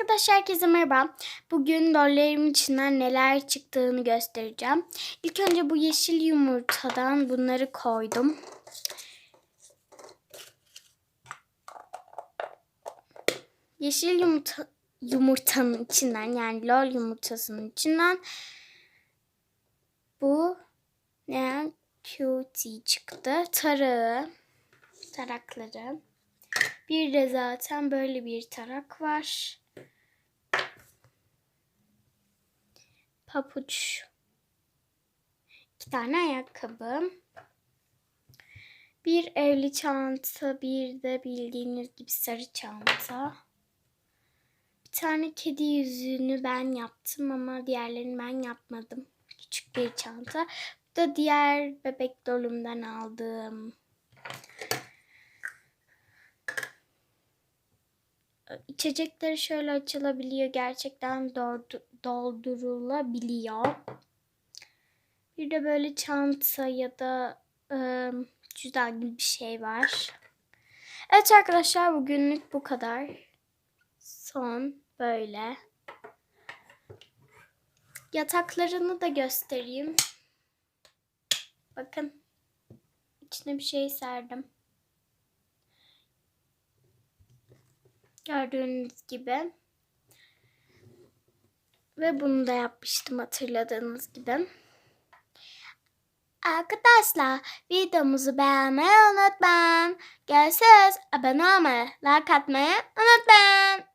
arkadaşlar herkese merhaba. Bugün rollerimin içinden neler çıktığını göstereceğim. İlk önce bu yeşil yumurtadan bunları koydum. Yeşil yumurta, yumurtanın içinden yani lol yumurtasının içinden bu ne cutie çıktı. Tarağı, tarakları. Bir de zaten böyle bir tarak var. Papuç. İki tane ayakkabı. Bir evli çanta, bir de bildiğiniz gibi sarı çanta. Bir tane kedi yüzüğünü ben yaptım ama diğerlerini ben yapmadım. Küçük bir çanta. Bu da diğer bebek dolumdan aldığım içecekleri şöyle açılabiliyor. Gerçekten doldu- doldurulabiliyor. Bir de böyle çanta ya da ıı, cüzdan gibi bir şey var. Evet arkadaşlar bugünlük bu kadar. Son böyle. Yataklarını da göstereyim. Bakın. İçine bir şey serdim. Gördüğünüz gibi. Ve bunu da yapmıştım hatırladığınız gibi. Arkadaşlar videomuzu beğenmeyi unutmayın. Görüşürüz. Abone olmayı, like atmayı unutmayın.